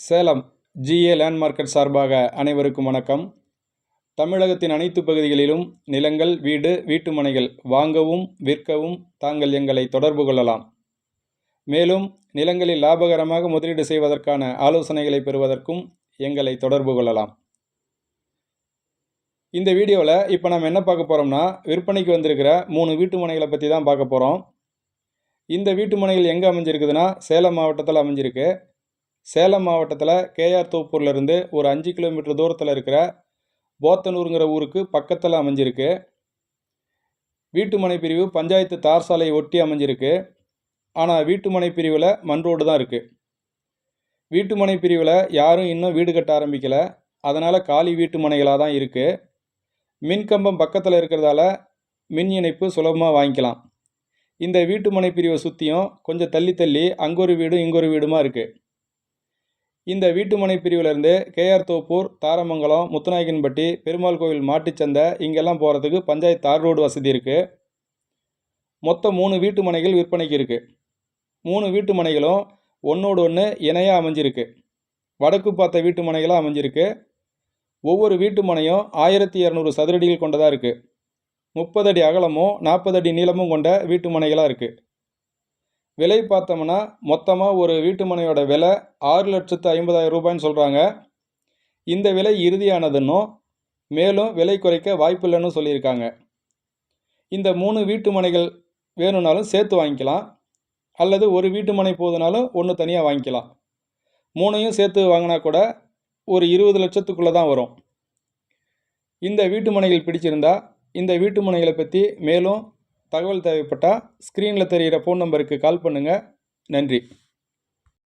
Salem GA land market சார்பாக அனைவருக்கும் வணக்கம். தமிழகத்தின் அனைத்து பகுதிகளிலும் நிலங்கள் வீடு வீட்டு மனைகள் வாங்கவும் விற்கவும் தாங்கள் எங்களை தொடர்பு கொள்ளலாம். மேலும் நிலங்களில் லாபகரமாக முதலீடு செய்வதற்கான ஆலோசனைகளை பெறுவதற்கும் எங்களை தொடர்பு கொள்ளலாம். இந்த வீடியோவில் இப்போ நம்ம என்ன பார்க்க போகிறோம்னா விற்பனைக்கு வந்திருக்கிற மூணு வீட்டுமனைகளை பற்றி தான் பார்க்க போகிறோம் இந்த வீட்டுமனைகள் எங்கே அமைஞ்சிருக்குதுன்னா சேலம் மாவட்டத்தில் அமைஞ்சிருக்கு. சேலம் மாவட்டத்தில் கேஆர் தோப்பூர்லேருந்து ஒரு அஞ்சு கிலோமீட்டர் தூரத்தில் இருக்கிற போத்தனூருங்கிற ஊருக்கு பக்கத்தில் அமைஞ்சிருக்கு. வீட்டு மனை பிரிவு பஞ்சாயத்து தார் சாலையை ஒட்டி அமைஞ்சிருக்கு. ஆனால் வீட்டு மனை பிரிவில் மண் ரோடு தான் இருக்குது வீட்டு மனை பிரிவில் யாரும் இன்னும் வீடு கட்ட ஆரம்பிக்கலை. அதனால் காலி வீட்டு மனைகளாக தான் இருக்குது மின்கம்பம் பக்கத்தில் இருக்கிறதால மின் இணைப்பு சுலபமாக வாங்கிக்கலாம். இந்த வீட்டு மனை பிரிவை சுற்றியும் கொஞ்சம் தள்ளி தள்ளி அங்கொரு வீடும் இங்கொரு வீடுமா இருக்குது இந்த வீட்டுமனை பிரிவிலேருந்து கேஆர் தோப்பூர் தாரமங்கலம் முத்துநாயக்கன்பட்டி பெருமாள் கோவில் மாட்டுச்சந்தை இங்கெல்லாம் போகிறதுக்கு பஞ்சாயத்து தார் ரோடு வசதி இருக்குது மொத்தம் மூணு வீட்டு மனைகள் விற்பனைக்கு இருக்குது மூணு வீட்டு மனைகளும் ஒன்றோடு ஒன்று இணையாக அமைஞ்சிருக்கு. வடக்கு பார்த்த வீட்டு மனைகளாக அமைஞ்சிருக்கு. ஒவ்வொரு வீட்டு மனையும் ஆயிரத்தி இரநூறு சதுரடிகள் கொண்டதாக இருக்குது முப்பது அடி அகலமும் நாற்பது அடி நீளமும் கொண்ட வீட்டு மனைகளாக இருக்குது விலை பார்த்தோம்னா மொத்தமாக ஒரு வீட்டு மனையோட விலை ஆறு லட்சத்து ஐம்பதாயிரம் ரூபாய்ன்னு சொல்கிறாங்க இந்த விலை இறுதியானதுன்னும் மேலும் விலை குறைக்க வாய்ப்பில்லைன்னு சொல்லியிருக்காங்க. இந்த மூணு வீட்டு மனைகள் வேணும்னாலும் சேர்த்து வாங்கிக்கலாம். அல்லது ஒரு வீட்டு மனை போதுனாலும் ஒன்று தனியாக வாங்கிக்கலாம். மூணையும் சேர்த்து வாங்கினா கூட ஒரு இருபது லட்சத்துக்குள்ளே தான் வரும். இந்த வீட்டு மனைகள் பிடிச்சிருந்தா இந்த வீட்டு மனைகளை பற்றி மேலும் தகவல் தேவைப்பட்டால் ஸ்க்ரீனில் தெரிகிற ஃபோன் நம்பருக்கு கால் பண்ணுங்கள் நன்றி.